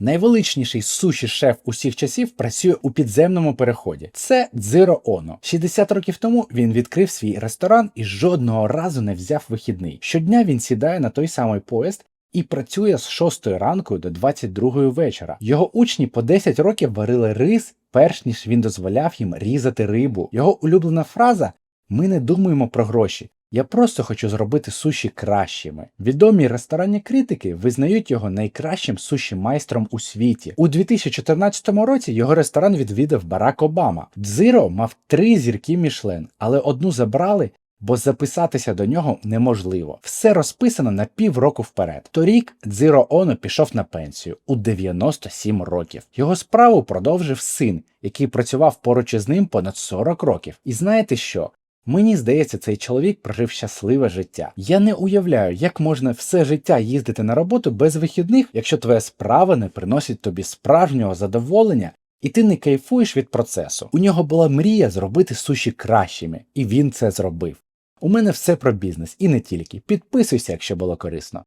Найвеличніший суші шеф усіх часів працює у підземному переході. Це Дзиро Оно. 60 років тому він відкрив свій ресторан і жодного разу не взяв вихідний. Щодня він сідає на той самий поїзд. І працює з 6 ранку до 22 вечора. Його учні по 10 років варили рис, перш ніж він дозволяв їм різати рибу. Його улюблена фраза Ми не думаємо про гроші. Я просто хочу зробити суші кращими. Відомі ресторанні критики визнають його найкращим суші майстром у світі. У 2014 році його ресторан відвідав Барак Обама. Дзиро мав три зірки Мішлен, але одну забрали. Бо записатися до нього неможливо. Все розписано на півроку вперед. Торік Дзиро Оно пішов на пенсію у 97 років. Його справу продовжив син, який працював поруч із ним понад 40 років. І знаєте що? Мені здається, цей чоловік прожив щасливе життя. Я не уявляю, як можна все життя їздити на роботу без вихідних, якщо твоя справа не приносить тобі справжнього задоволення, і ти не кайфуєш від процесу. У нього була мрія зробити суші кращими, і він це зробив. У мене все про бізнес і не тільки. Підписуйся, якщо було корисно.